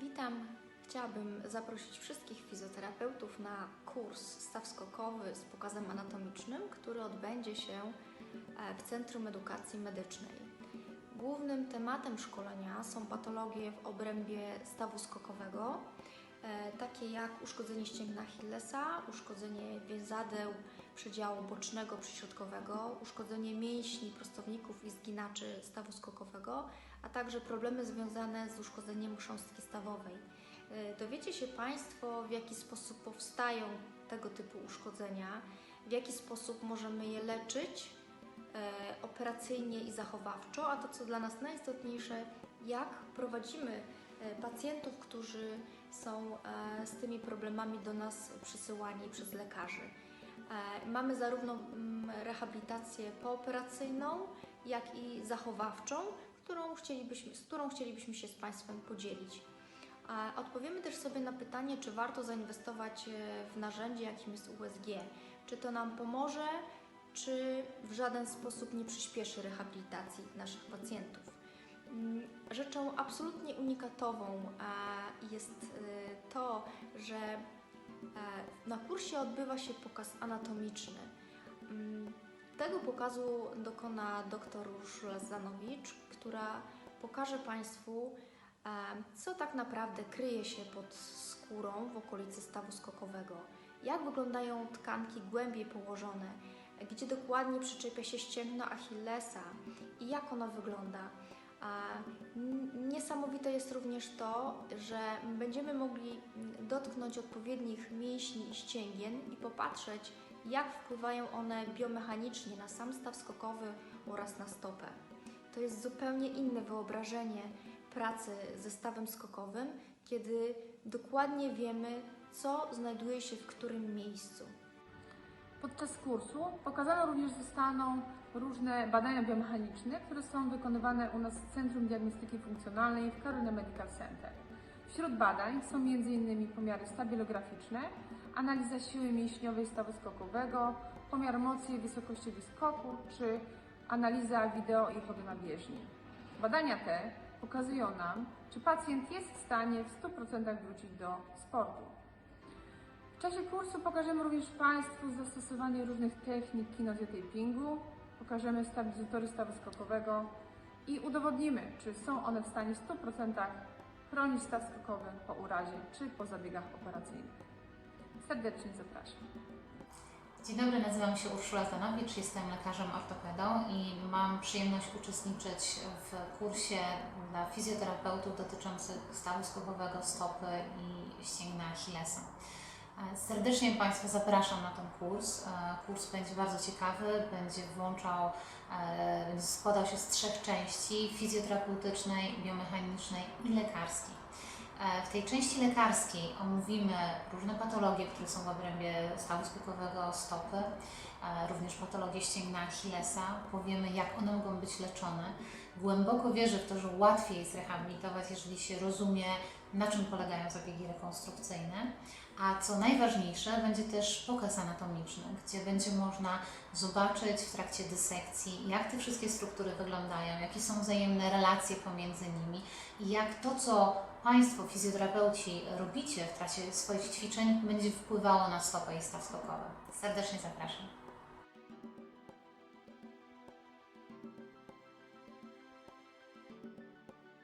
Witam. Chciałabym zaprosić wszystkich fizjoterapeutów na kurs staw skokowy z pokazem anatomicznym, który odbędzie się e, w Centrum Edukacji Medycznej. Głównym tematem szkolenia są patologie w obrębie stawu skokowego, e, takie jak uszkodzenie ścięgna Achillesa, uszkodzenie więzadeł przedziału bocznego przyśrodkowego, uszkodzenie mięśni, prostowników i zginaczy stawu skokowego, a także problemy związane z uszkodzeniem chrząstki stawowej. E, Dowiecie się Państwo, w jaki sposób powstają tego typu uszkodzenia, w jaki sposób możemy je leczyć e, operacyjnie i zachowawczo, a to co dla nas najistotniejsze, jak prowadzimy e, pacjentów, którzy są z tymi problemami do nas przysyłani przez lekarzy. E, Mamy zarówno mm, rehabilitację pooperacyjną, jak i zachowawczą, którą chcielibyśmy, z którą chcielibyśmy się z Państwem podzielić. A Odpowiemy też sobie na pytanie, czy warto zainwestować e, w narzędzie, jakim jest USG. Czy to nam pomoże, czy w żaden sposób nie przyspieszy rehabilitacji naszych pacjentów. Mm, Rzeczą absolutnie unikatową e, jest e, to, że e, na kursie odbywa się pokaz anatomiczny. Mm, Tego pokazu dokona dr Urszula Zanowicz, która pokaże Państwu, e, co tak naprawdę kryje się pod skórą w okolicy stawu skokowego, jak wyglądają tkanki głębiej położone, gdzie dokładnie przyczepia się ścięgno Achillesa i jak ono wygląda. Niesamowite jest również to, że będziemy mogli dotknąć odpowiednich mięśni i ścięgien i popatrzeć, jak wpływają one biomechanicznie na sam staw skokowy oraz na stopę. To jest zupełnie inne wyobrażenie pracy ze stawem skokowym, kiedy dokładnie wiemy, co znajduje się w którym miejscu. Podczas kursu pokazane również zostaną różne badania biomechaniczne, które są wykonywane u nas w Centrum Diagnostyki Funkcjonalnej w Karolina Medical Center. Wśród badań są m.in. pomiary stabilograficzne, analiza siły mięśniowej stawu skokowego, pomiar mocy i wysokości wyskoku czy analiza wideo i chodu na bieżni. Badania te pokazują nam, czy pacjent jest w stanie w 100% wrócić do sportu. W czasie kursu pokażemy również Państwu zastosowanie różnych technik kinezjotapingu, pokażemy stabilizatory stawu skokowego i udowodnimy, czy są one w stanie w 100% chronić staw skokowy po urazie czy po zabiegach operacyjnych. Serdecznie zapraszam. Dzień dobry, nazywam się Urszula Zanowicz, jestem lekarzem ortopedą i mam przyjemność uczestniczyć w kursie dla fizjoterapeutów dotyczących stawu skokowego, stopy i ścięgna Achillesa. E, Serdecznie Państwa zapraszam na ten kurs. E, Kurs będzie bardzo ciekawy, będzie włączał, e, będzie składał się z trzech części fizjoterapeutycznej, biomechanicznej i lekarskiej. W tej części lekarskiej omówimy różne patologie, które są w obrębie stawu skokowego stopy, również patologie ścięgna Achillesa. Powiemy, jak one mogą być leczone. Głęboko wierzę w to, że łatwiej jest rehabilitować, jeżeli się rozumie, na czym polegają zabiegi rekonstrukcyjne. A co najważniejsze, będzie też pokaz anatomiczny, gdzie będzie można zobaczyć w trakcie dysekcji, jak te wszystkie struktury wyglądają, jakie są wzajemne relacje pomiędzy nimi i jak to, co Państwo, fizjoterapeuci, robicie w trakcie swoich ćwiczeń, będzie wpływało na stopę i staw skokowy. Serdecznie zapraszam.